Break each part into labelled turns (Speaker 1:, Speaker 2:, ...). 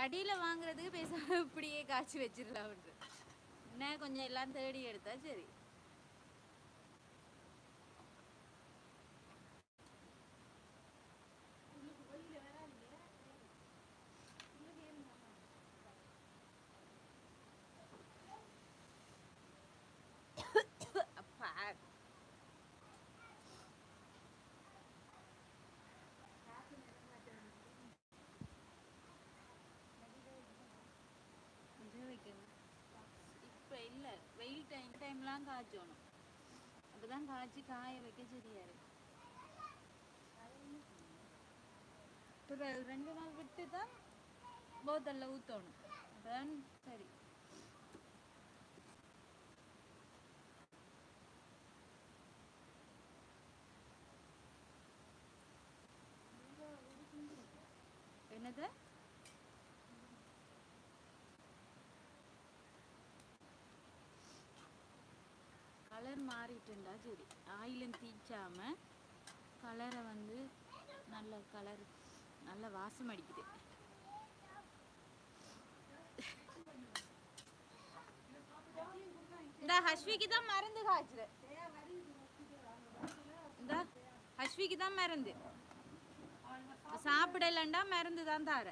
Speaker 1: கடையில் வாங்குறதுக்கு பேசாமல் இப்படியே காய்ச்சி வச்சிடலாம் என்ன கொஞ்சம் எல்லாம் தேடி எடுத்தா சரி அப்பா இது வைக்கணும் இப்போ இல்லை வெயில் டைம் காய்ச்சணும் அப்போ தான் காய்ச்சி காய வைக்க சரியா இருக்கு இப்போ ரெண்டு நாள் விட்டு தான் போத்தலில் ஊற்றணும் அதான் சரி என்னது கலர் மாறிட்டுண்டா சரி. ஆயிலும் தீச்சாமல் கலரை வந்து நல்ல கலர் நல்ல வாசம் அடிக்குது. இந்த ஹஸ்விக்கு தான் மருந்து காய்ச்சுது. இந்த ஹஸ்விக்கு தான் மருந்து. சாப்பிடலண்டா மருந்து தான் தார.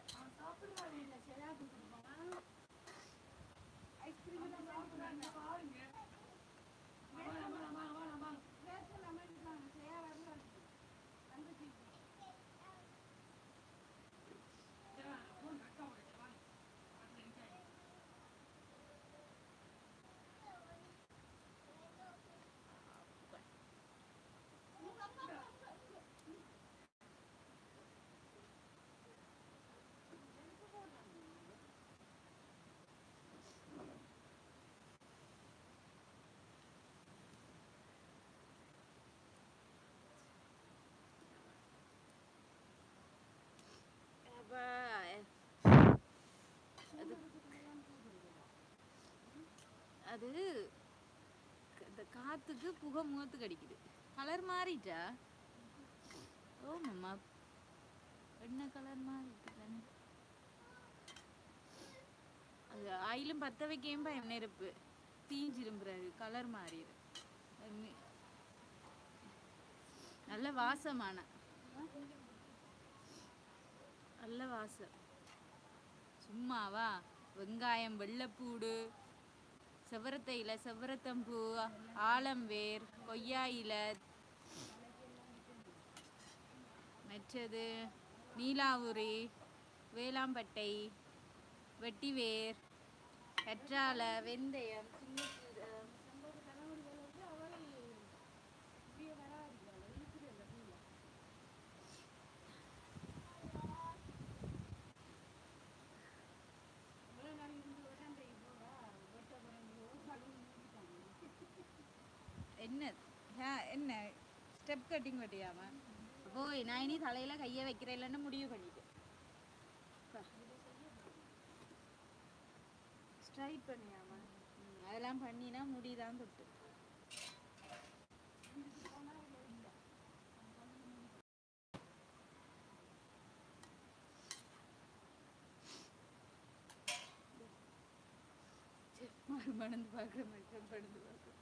Speaker 1: அப்பா, அது அது காற்றுக்கு காத்துக்கு புகை முகத்துக்கு அடிக்குது. கலர் மாறிட்டா? ஓ மம்மா என்ன கலர் மாறிட்டு தானே அது ஆயிலும் பத்த வைக்கையும் பயம் நெருப்பு. தீஞ்சிரும்புறாரு கலர் மாறிடு நல்ல வாசமான நல்ல வாசம். சும்மாவா? வெங்காயம் வெள்ளைப்பூடு செவரத்தை இலை செவரத்தம்பூ ஆலம்வேர் கொய்யா இலை மற்றது நீலாவுரி வேளாம்பட்டை வெட்டிவேர் கற்றாழை வெந்தயம் என்ன? என்ன? ஸ்டெப் கட்டிங் வெட்டியாம போய் நான் இனி தலையில கையை வைக்கிறேன்னு முடிவு பண்ணிட்டேன். ஸ்ட்ரைட் பண்ணியாம அதெல்லாம் பண்ணினா முடிதான் தொட்டு. மறுமணந்து பார்க்குற மட்டும் படுந்து பார்க்குறேன்.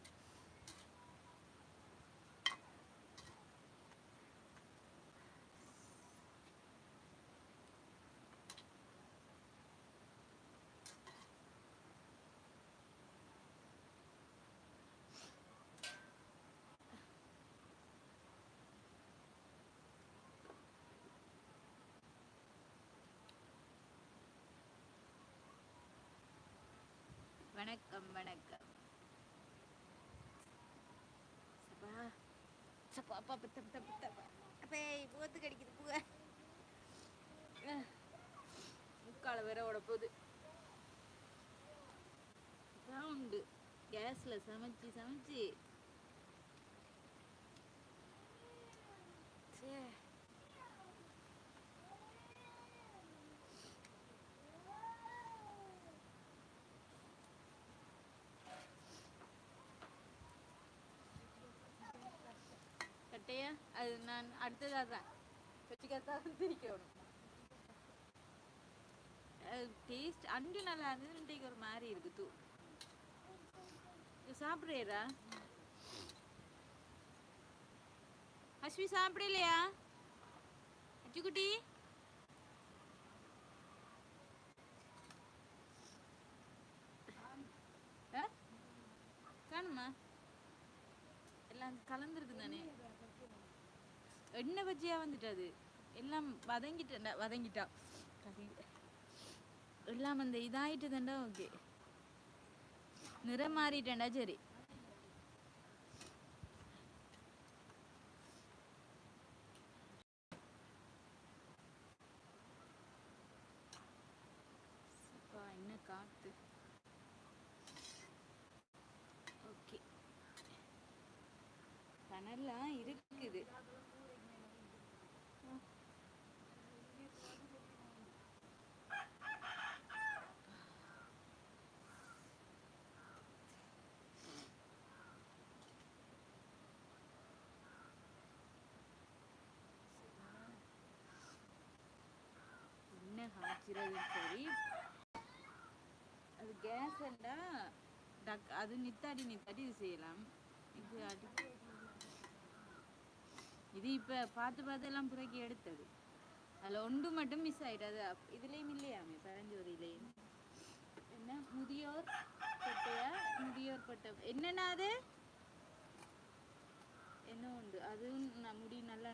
Speaker 1: வணக்கம் வணக்கம். சப்பா சப்பா அப்பா பித்த பித்த பித்த அப்பே. முகத்து கடிக்குது பூவ முக்கால வேற ஓட போகுது. சவுண்டு கேஸ்ல சமைச்சு சமைச்சு. கட்டையா அது நான் அடுத்ததாக தான். வச்சுக்கத்தான் திரிக்கணும் டேஸ்ட் அண்டு நல்லா இருந்தது இன்றைக்கு ஒரு மாதிரி இருக்கு தூ. இது சாப்பிட்றீரா? அஸ்வி சாப்பிடலையா? அச்சுக்குட்டி கலந்துருக்கு தானே எண்ணெய் பஜ்ஜியா வந்துட்டது அது. எல்லாம் வதங்கிட்டா வதங்கிட்டா. எல்லாம் அந்த இதாயிட்டதுண்டா ஓகே. நிறம் மாறிட்டேன்டா சரி அப்பா, என்ன காத்து ஓகே கனல்லாம் இருக்குது. என்ன காய்ச்சிறது சரி. அது கேஸ் டக் அது நித்தாடி நித்தாடி இது செய்யலாம். இது அடி இது இப்போ பார்த்து பார்த்து எல்லாம் புறக்கி எடுத்தது. அதுல ஒன்று மட்டும் மிஸ் ஆகிட்டு அது இதுலேயும் இதுலயும் இல்லையாமே பரஞ்சோதியிலையும். என்ன? முதியோர் பட்டையா? முதியோர் பட்டம் என்னன்னா அது? என்ன உண்டு? அதுவும் நான் முடி நல்லா